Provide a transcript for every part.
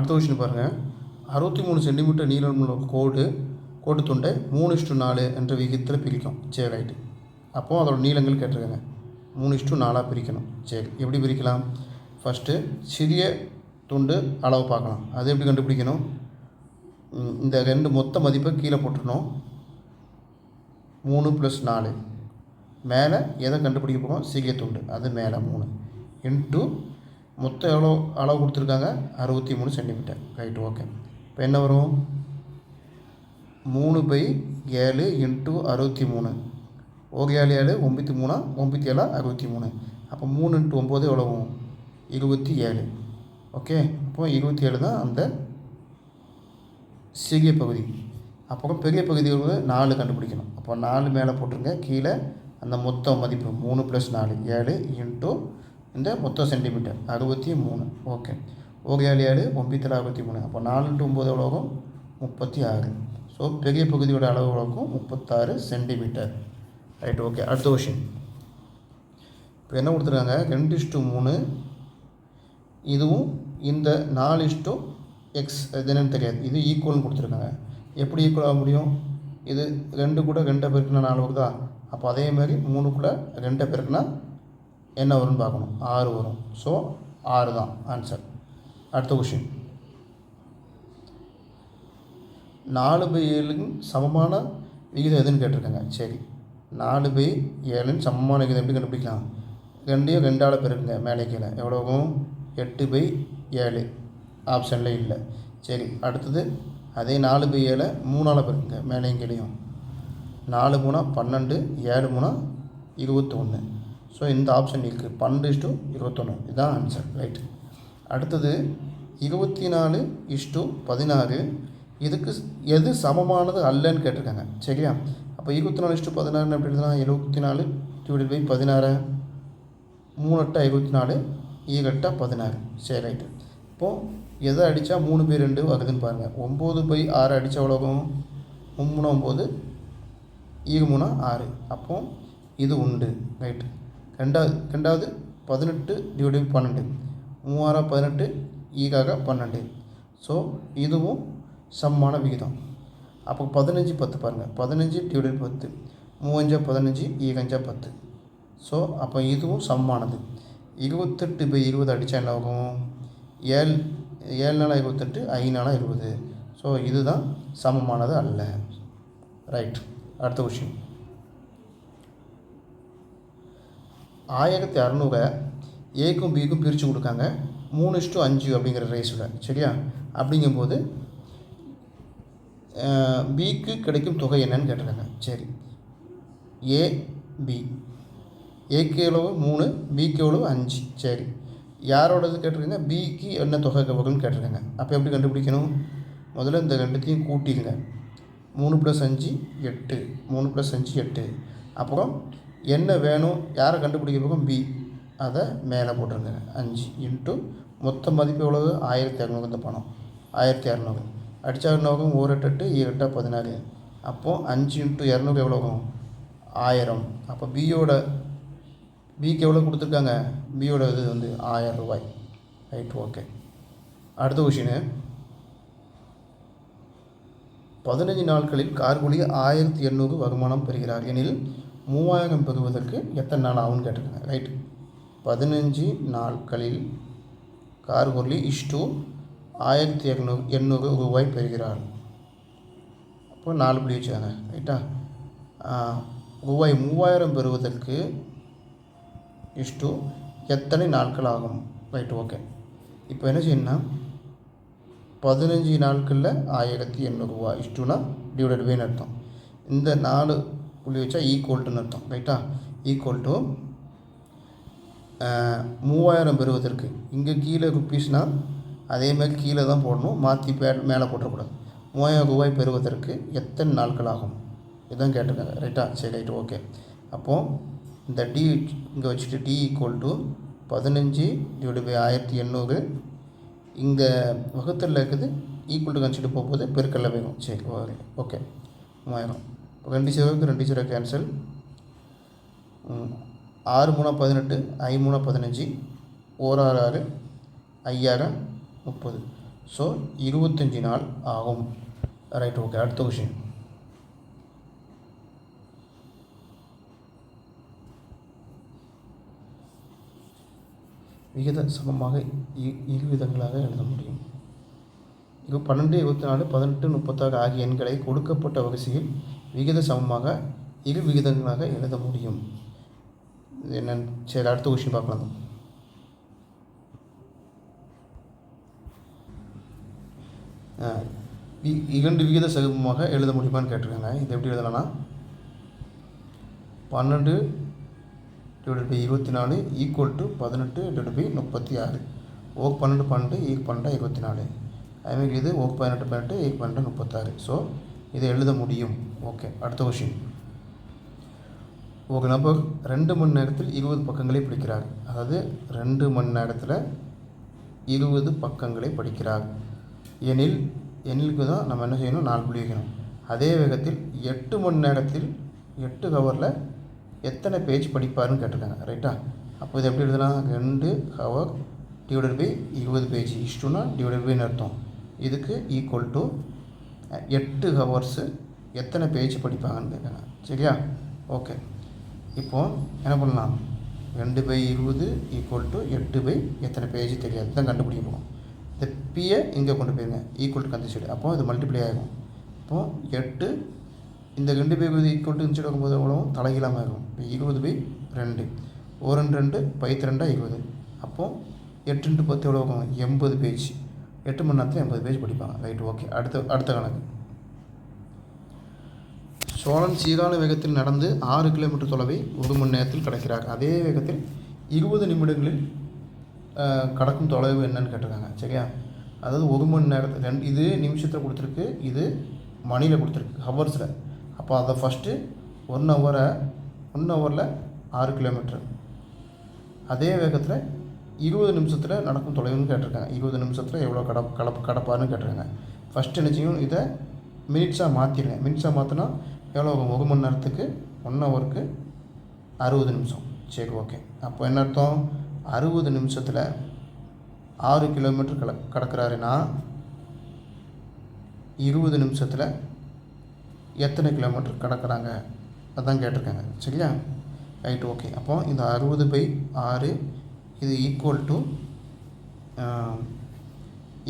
அடுத்த கொஷின் பாருங்கள் அறுபத்தி மூணு சென்டிமீட்டர் நீளமுள்ள கோடு கோட்டு துண்டை மூணு இஷ்டு நாலு என்ற விகிதத்தில் பிரிக்கும். சரி ரைட்டு அப்போது அதோட நீளங்கள் கேட்டிருக்காங்க. மூணு இஷ்டு நாலாக பிரிக்கணும். சரி எப்படி பிரிக்கலாம்? ஃபஸ்ட்டு சிறிய துண்டு அளவு பார்க்கலாம். அது எப்படி கண்டுபிடிக்கணும்? இந்த ரெண்டு மொத்த மதிப்பை கீழே போட்டுடணும் மூணு ப்ளஸ் நாலு. மேலே எதை கண்டுபிடிக்க போகிறோம் சிறிய துண்டு. அது மேலே மூணு. இன்ட்டு மொத்தம் எவ்வளோ அளவு கொடுத்துருக்காங்க? அறுபத்தி மூணு சென்டிமீட்டர் ரைட் ஓகே இப்போ என்ன வரும்? மூணு பை ஏழு இன்ட்டு அறுபத்தி மூணு. ஒரு ஏழு ஏழு ஒம்பத்தி மூணா? ஒம்பத்தி ஏழா? அறுபத்தி மூணு. அப்போ மூணு இன்ட்டு ஒம்பது எவ்வளவு இருபத்தி ஏழு. ஓகே அப்போ இருபத்தி ஏழு தான் அந்த சிறிய பகுதி. அப்புறம் பெரிய பகுதிகளுக்கு நாலு கண்டுபிடிக்கணும். அப்போ நாலு மேலே போட்டுருங்க. கீழே அந்த மொத்த மதிப்பு மூணு ப்ளஸ் நாலு. ஏழு இன்ட்டு இந்த மொத்த சென்டிமீட்டர் அறுபத்தி மூணு. ஓகே ஒரு ஏழு ஏழு ஒம்பத்தி அறுபத்தி மூணு. அப்போ நாலு இன்ட்டு ஒம்பது உலகம் முப்பத்தி ஆறு. ஸோ பெரிய பகுதியோட அளவு உலகம் முப்பத்தாறு சென்டிமீட்டர் ரைட் ஓகே அடுத்த கொஷின் இப்போ என்ன கொடுத்துருக்காங்க? ரெண்டு இஷ்டு மூணு. இதுவும் இந்த நாலு இஷ்டு எக்ஸ் அது என்னன்னு தெரியாது. இது ஈக்குவல்னு கொடுத்துருக்காங்க. எப்படி ஈக்குவல் ஆக முடியும்? இது ரெண்டு கூட ரெண்டை பெருக்குனா நாலு வருதா? அப்போ அதே மாதிரி மூணு கூட ரெண்டை பெருக்குனா என்ன வரும்னு பார்க்கணும். ஆறு வரும். ஸோ ஆறு தான் ஆன்சர் அடுத்த கொஷின் நாலு பை ஏழுக்கு சமமான விகிதம் எதுன்னு கேட்டிருக்காங்க. சரி. நாலு பை ஏழுன்னு சமமான விகிதம் எப்படி கண்டுபிடிக்கலாம்? ரெண்டையும் ரெண்டால் பெருக்குங்க மேலே கீழே. எவ்வளோவும் எட்டு பை ஏழு. ஆப்ஷனில் இல்லை. சரி. அடுத்தது அதே நாலு பை ஏழை மூணால் பெருக்குங்க மேலேயும் கீழேயும். நாலு மூணா பன்னெண்டு ஏழு மூணா இருபத்தொன்று ஸோ இந்த ஆப்ஷன் இருக்குது பன்னெண்டு இஷ்டு இருபத்தொன்று இதுதான் ஆன்சர் ரைட் அடுத்தது இருபத்தி நாலு இஷ்டு பதினாறு. இதுக்கு எது சமமானது அல்லன்னு கேட்டிருக்காங்க. சரியா? அப்போ இருபத்தி நாலு இஷ்டு பதினாறுன்னு எப்படி எழுதுனா எழுபத்தி நாலு டிவைட் பை பதினாறு. மூணு எட்டா இருபத்தி நாலு ஈகட்டா பதினாறு. சரி ரைட்டு இப்போது எதை அடித்தா மூணு பை ரெண்டு வருதுன்னு பாருங்கள் ஒம்பது பை ஆறு அடித்தா உலகம் மூணு ஒம்பது ஈக மூணா ஆறு. அப்போது இது உண்டு. ரைட்டு ரெண்டாவது ரெண்டாவது பதினெட்டு டிவைடு பை பன்னெண்டு. மூவாரா பதினெட்டு ஈகாக பன்னெண்டு. ஸோ இதுவும் சமமான விகிதம். அப்போ பதினஞ்சு பத்து பாருங்கள் பதினஞ்சு டிவைடு பத்து. மூவஞ்சா பதினஞ்சு ஈகஞ்சா பத்து. ஸோ அப்போ இதுவும் சமமானது. இருபத்தெட்டு பை இருபது அடித்தா என்ன ஆகும் ஏழு ஏழு நாளாக இருபத்தெட்டு ஐந்து நாளாக இருபது. ஸோ இதுதான் சமமானது அல்ல. ரைட் அடுத்த கொஷின் ஆயிரத்தி அறநூறை ஏக்கும் பிக்கும் பிரித்து கொடுக்காங்க. மூணு இஷ்டு அஞ்சு அப்படிங்கிற ரேஸில் சரியா? அப்படிங்கும்போது பிக்கு கிடைக்கும் தொகை என்னன்னு கேட்டிருக்காங்க. சரி. A B. ஏக்கு எவ்வளவு? மூணு. பிக்கு எவ்வளவு? அஞ்சு. சரி. யாரோடது கேட்டிருக்கீங்க? பிக்கு என்ன தொகை வரும்னு கேட்டிருக்காங்க. அப்போ எப்படி கண்டுபிடிக்கணும்? முதல்ல இந்த ரெண்டுத்தையும் கூட்டிடுங்க மூணு ப்ளஸ் அஞ்சு எட்டு. மூணு ப்ளஸ் அஞ்சு எட்டு. அப்புறம் என்ன வேணும் யாரை கண்டுபிடிக்க போகும் பி அதை மேலே போட்டுருங்க. அஞ்சு இன்ட்டு மொத்த மதிப்பு எவ்வளவு? ஆயிரத்தி இரநூறு இந்த பணம். ஆயிரத்தி இரநூறு அடித்தா இரநூறுக்கும் ஒரு எட்டு எட்டு எட்டா பதினாறு. அப்போது அஞ்சு இன்ட்டு இரநூறு எவ்வளோகும் ஆயிரம். அப்போ பியோட பிக்கு எவ்வளோ கொடுத்துருக்காங்க? பியோட இது வந்து ஆயிரம் ரூபாய். ரைட் ஓகே அடுத்த கொஷினு பதினஞ்சு நாட்களில் கார்குழி ஆயிரத்தி எண்ணூறு வருமானம் பெறுகிறார். எனில் மூவாயிரம் பெறுவதற்கு எத்தனை நாள் ஆகும்னு கேட்டிருக்காங்க. ரைட் பதினஞ்சு நாட்களில் கார்கூலி இஷ்டு ஆயிரத்தி இரநூறு எண்ணூறு ரூபாய் பெறுகிறார். அப்போ நாலு புள்ளி வச்சாங்க ரைட்டா ரூபாய் மூவாயிரம் பெறுவதற்கு இஷ்டு எத்தனை நாட்கள் ஆகும்? ரைட் ஓகே இப்போ என்ன செய்யணும்னா பதினஞ்சு நாட்களில் ஆயிரத்தி எண்ணூறுரூவா இஷ்டுனா டிவைடட் பைன்னு அர்த்தம். இந்த நாலு புள்ளி வச்சா ஈக்குவல்ட்டுன்னு அர்த்தம். ரைட்டா ஈக்குவல் டு மூவாயிரம் பெறுவதற்கு. இங்கே கீழே ருப்பீஸ்னால் அதே மாதிரி கீழே தான் போடணும். மாற்றி பே மேலே போட்டுறக்கூடாது மூவாயிரம் ரூபாய் பெறுவதற்கு எத்தனை நாட்கள் ஆகும்? இதுதான் கேட்டிருக்காங்க. ரைட்டா சரி ரைட்டு ஓகே அப்போது இந்த டி இங்கே வச்சுட்டு டி ஈக்குவல் டு பதினஞ்சு டிவைடு பை ஆயிரத்தி எண்ணூறு. இங்கே வகுத்தலில் இருக்குது. ஈக்குவல் டு கன்சிடர் போகும்போது பெருக்கல்ல வேணும் சரி ஓகே ஓகே மூவாயிரம். இப்போ ரெண்டு ஜீரோவுக்கு ரெண்டு ஜீரோ கேன்சல் ஆறு மூணா பதினெட்டு ஐ மூணா பதினஞ்சு ஓர் ஆறு ஆறு ஐயாயிரம் முப்பது. ஸோ இருபத்தஞ்சி நாள் ஆகும். ரைட் ஓகே அடுத்த கொஷின் விகித சமமாக இரு விதங்களாக எழுத முடியும். இது பன்னெண்டு இருபத்தி நாலு பதினெட்டு முப்பத்தாறு ஆகிய எண்களை கொடுக்கப்பட்ட வரிசையில் விகித சமமாக இரு விகிதங்களாக எழுத முடியும். என்னன்னு சரி அடுத்த கொஷின் பார்க்கலாம். இரண்டு விகித சமமாக எழுத முடியுமான்னு கேட்டிருக்காங்க. இது எப்படி எழுதலாம்னா பன்னெண்டு டிவைடட் பை இருபத்தி நாலு ஈக்குவல் டு பதினெட்டு டிவைடட் பை முப்பத்தி ஆறு ஓ பன்னெண்டு பன்னெண்டு ஈ பன்னெண்டு இருபத்தி நாலு அதுமாரி இது ஓ பதினெட்டு பதினெட்டு ஈக் பன்னெண்டு முப்பத்தாறு. ஸோ இதை எழுத முடியும். ஓகே அடுத்த கொஷின் ஒரு நபர் ரெண்டு மணி நேரத்தில் இருபது பக்கங்களை படிக்கிறார். அதாவது ரெண்டு மணி நேரத்தில் இருபது பக்கங்களை படிக்கிறார். எனில் எண்ணிலுக்கு தான் நம்ம என்ன செய்யணும்? நாலு புள்ளி வைக்கணும். அதே வேகத்தில் எட்டு மணி நேரத்தில் எட்டு ஹவரில் எத்தனை பேஜ் படிப்பாருன்னு கேட்டிருக்காங்க. ரைட்டா அப்போ இது எப்படி எழுதலாம் ரெண்டு ஹவர் டிவைடட் பை இருபது பேஜ் இஷ்டுனா டிவைடட் பைன்னு அர்த்தம். இதுக்கு ஈக்குவல் டு எட்டு ஹவர்ஸு எத்தனை பேஜ் படிப்பாங்கன்னு கேட்குறாங்க. சரியா? ஓகே இப்போது என்ன பண்ணலாம்? ரெண்டு பை இருபது ஈக்குவல் டு எட்டு பை எத்தனை பேஜ் தெரியாது. தான் கண்டுபிடிக்க போகும் இந்த பியை இங்கே கொண்டு போயிருங்க. ஈக்குவல் டு கந்த சைடு அப்போ இது மல்டிப்ளை ஆகும். இப்போது எட்டு இந்த ரெண்டு பை இருபது ஈக்குவல் டு இன்சைடு சைடு வைக்கும்போது எவ்வளோ இருக்கும். இப்போ இருபது பை ரெண்டு. ஒரு ரெண்டு ரெண்டு பைத்து ரெண்டா இருபது. அப்போது எட்டு ரெண்டு பத்து எவ்வளோ இருக்கும் எண்பது பேஜ் எட்டு மணி நேரத்தில் எண்பது பேஜ் படிப்பாங்க. Right okay. அடுத்த அடுத்த கணக்கு. சோழன் சீரான வேகத்தில் நடந்து ஆறு கிலோமீட்டர் தொலைவை ஒரு மணி நேரத்தில் கடக்கிறார். அதே வேகத்தில் இருபது நிமிடங்களில் கடக்கும் தொலைவு என்னன்னு கேட்டிருக்காங்க. சரியா? அதாவது ஒரு மணி நேரத்தில் ரெண்டு இது நிமிஷத்தில் கொடுத்துருக்கு இது மணியில் கொடுத்துருக்கு ஹவர்ஸில் அப்போ அதை ஃபஸ்ட்டு ஒன் ஹவரை ஒன் ஹவரில் ஆறு கிலோமீட்டர். அதே வேகத்தில் இருபது நிமிஷத்தில் நடக்கும் தொலைவுன்னு கேட்டிருக்காங்க. இருபது நிமிஷத்தில் எவ்வளோ கட கடப் கடப்பாருன்னு கேட்டிருக்காங்க. ஃபஸ்ட்டு என்ன இதை மினிட்ஸாக மாற்றிடுங்க மினிட்ஸாக மாற்றினா எவ்வளோ ஒரு மணி நேரத்துக்கு ஒன் ஹவருக்கு அறுபது நிமிஷம். சரி ஓகே அப்போ என்ன அர்த்தம்? அறுபது நிமிஷத்தில் ஆறு கிலோமீட்டர் கட கடக்கிறாருன்னா இருபது நிமிஷத்தில் எத்தனை கிலோமீட்டர் கடக்கிறாங்க? அதான் கேட்டிருக்காங்க. சரியா? ரைட் ஓகே அப்போ இந்த அறுபது பை ஆறு இது ஈக்குவல் டு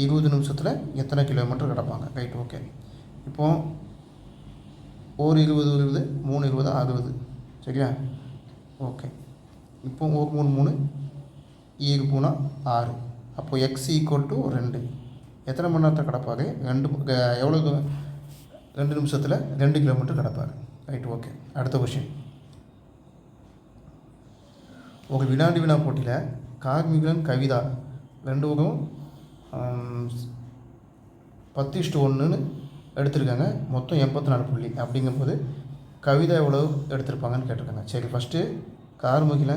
இருபது நிமிஷத்தில் எத்தனை கிலோமீட்டர் கிடப்பாங்க? ரைட் ஓகே இப்போது ஒரு இருபது இருபது மூணு இருபது அறுபது. சரியா? ஓகே இப்போ ஒரு மூணு மூணு ஈரு மூணா ஆறு. அப்போது எக்ஸ் ஈக்குவல் டு ரெண்டு. எத்தனை மணி நேரத்தை கிடப்பாரு? ரெண்டு எவ்வளோ ரெண்டு நிமிஷத்தில் ரெண்டு கிலோமீட்டர் கிடப்பாரு. ரைட் ஓகே அடுத்த கொஷின் ஒரு வினாடி வினா போட்டியில் கார்மிகன் கவிதா ரெண்டு பக்கம் பத்து இஷ்டு ஒன்றுன்னு எடுத்திருக்காங்க. மொத்தம் எண்பத்தி நாலு புள்ளி. அப்படிங்கும்போது கவிதா எவ்வளவு எடுத்திருப்பாங்கன்னு கேட்டிருக்காங்க. சரி ஃபஸ்ட்டு கார்முகில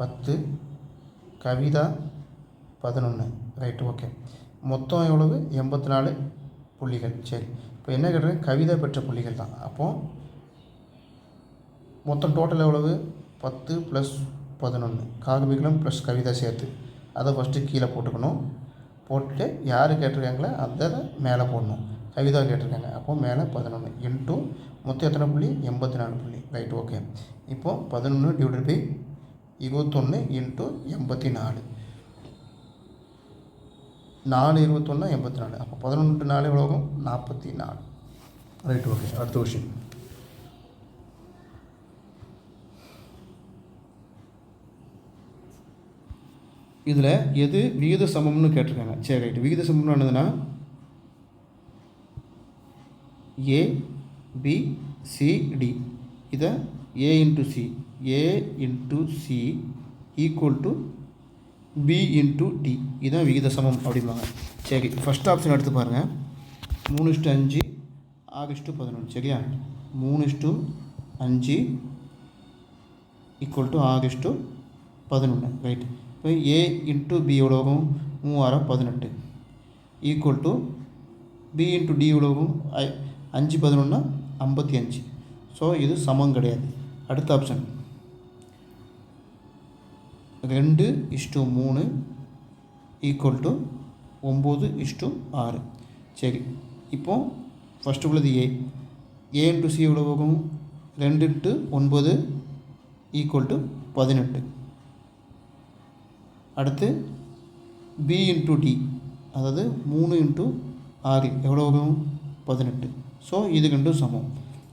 பத்து கவிதா பதினொன்று ரைட்டு ஓகே மொத்தம் எவ்வளவு? எண்பத்தி நாலு புள்ளிகள். சரி இப்போ என்ன கேட்டிருக்கேன் கவிதா பெற்ற புள்ளிகள் தான். அப்போது மொத்தம் டோட்டல் எவ்வளவு? பத்து ப்ளஸ் பதினொன்று கார்மிகுலம் ப்ளஸ் கவிதா சேர்த்து. அதை ஃபஸ்ட்டு கீழே போட்டுக்கணும். போட்டுட்டு யார் கேட்டிருக்காங்களோ அதை மேலே போடணும். கவிதா கேட்டிருக்காங்க. அப்போது மேலே பதினொன்று இன்ட்டு மொத்தம் எத்தனை புள்ளி? எண்பத்தி நாலு புள்ளி. ரைட் ஓகே இப்போது பதினொன்று டிவைட் பை இருபத்தொன்று இன்ட்டு எண்பத்தி நாலு நாலு இருபத்தொன்று எண்பத்தி நாலு அப்போ பதினொன்று நாலு எவ்வளோ ஆகும்? நாற்பத்தி நாலு ரைட் ஓகே அடுத்த விஷயம் இதில் எது விகித சமம்னு கேட்டிருக்காங்க. சரி ரைட் விகித சமம்னு என்னதுன்னா ஏ பி சி டி இதை A into C A into C equal to B into D இதுதான் விகித சமம் அப்படிம்பாங்க. சரி ஃபஸ்ட் ஆப்ஷன் எடுத்து பாருங்கள் மூணு இஷ்டு அஞ்சு ஆகஸ்ட்டு பதினொன்று. சரியா? மூணு இஷ்டு அஞ்சு ஈக்குவல் டு ஆகஸ்ட்டு பதினொன்று ரைட் இப்போ ஏ இன்ட்டு பி எவ்வளோ ஆகும் மூவாயிரம் பதினெட்டு equal to B into D எவ்வளோ ஆகும் ஐ- அஞ்சு பதினொன்னா ஐம்பத்தி அஞ்சு ஸோ இது சமம் கிடையாது அடுத்த ஆப்ஷன் ரெண்டு இஷ்டு மூணு ஈக்குவல் டு ஒம்பது இஷ்டு ஆறு சரி இப்போது ஃபஸ்ட்டு உள்ளது ஏ ஏ இன்ட்டு சி எவ்வளோ ரெண்டு இன்ட்டு ஒன்பது ஈக்குவல் டு பதினெட்டு அடுத்து பி இன்ட்டு டி அதாவது மூணு இன்ட்டு ஆறு எவ்வளோ வரும்? பதினெட்டு. ஸோ இது ரெண்டும் சமம்.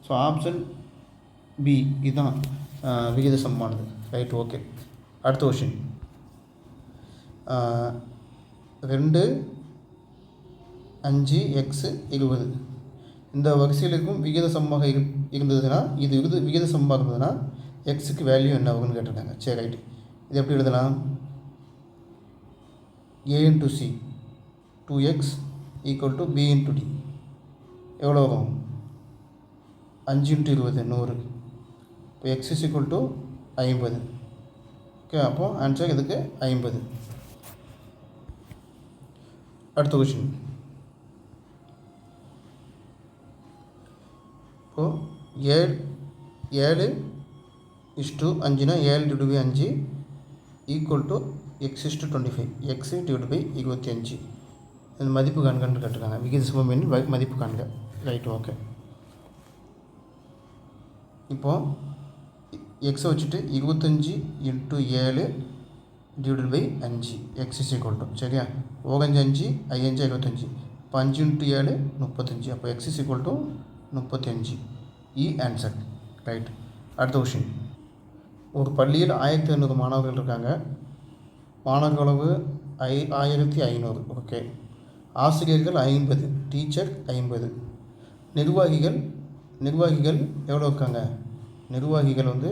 ஸோ ஆப்ஷன் பி இதுதான் விகித சமமானது. ரைட் ஓகே அடுத்த கொஷின் ரெண்டு அஞ்சு எக்ஸு இருபது இந்த வரிசையில் விகித சமமாக இரு இருந்ததுன்னா இது விகித விகித சமமாக இருந்ததுன்னா எக்ஸுக்கு வேல்யூ என்ன ஆகும்னு கேட்டிருக்காங்க. சரி ரைட்டு இது எப்படி எழுதலாம்? A into C two X equal to B into D எவ்வளோ வரும்? அஞ்சு இன்ட்டு இருபது நூறு. இப்போ எக்ஸ் இஸ் ஈக்குவல் டு ஐம்பது. ஓகே அப்போ ஆன்சர் இதுக்கு ஐம்பது. அடுத்த கொஷின் இப்போது ஏழு ஏழு இஷ்டு அஞ்சுனா ஏழு டிவைட் அஞ்சு equal to X is to twenty five X divide by இருபத்தி அஞ்சு இந்த மதிப்பு காண்கன்னு கேட்டிருக்காங்க விகித சமம் மதிப்பு காண்க. ரைட் ஓகே இப்போது எக்ஸை வச்சுட்டு இருபத்தஞ்சி இன்ட்டு ஏழு டிவைடட் பை அஞ்சு. எக்ஸ் இஸ் ஈக்குவல் டு சரியா? ஓகஞ்சு அஞ்சு ஐயஞ்சு இருபத்தஞ்சி இப்போ அஞ்சு இன்ட்டு ஏழு முப்பத்தஞ்சு. அப்போ எக்ஸ் இஸ் ஈக்குவல் டு இ ஆன்சர் ரைட் அடுத்த கொஷின் ஒரு பள்ளியில் ஆயிரத்தி ஐநூறு மாணவர்கள் இருக்காங்க. மாணவர்களவு ஐ ஆயிரத்தி ஐநூறு. ஓகே ஆசிரியர்கள் ஐம்பது டீச்சர் ஐம்பது. நிர்வாகிகள் நிர்வாகிகள் எவ்வளோ இருக்காங்க? நிர்வாகிகள் வந்து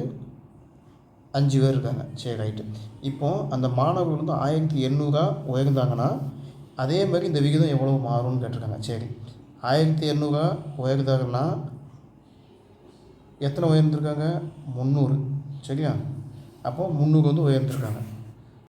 அஞ்சு பேர் இருக்காங்க. சரி ரைட்டு இப்போது அந்த மாணவர்கள் வந்து ஆயிரத்தி எண்ணூறா உயர்ந்தாங்கன்னா அதே மாதிரி இந்த விகிதம் எவ்வளோ மாறும்னு கேட்டிருக்காங்க. சரி ஆயிரத்தி எண்ணூறா உயர்ந்தாங்கன்னா எத்தனை உயர்ந்திருக்காங்க? முந்நூறு. சரியா? அப்போது முந்நூறு வந்து உயர்ந்திருக்காங்க.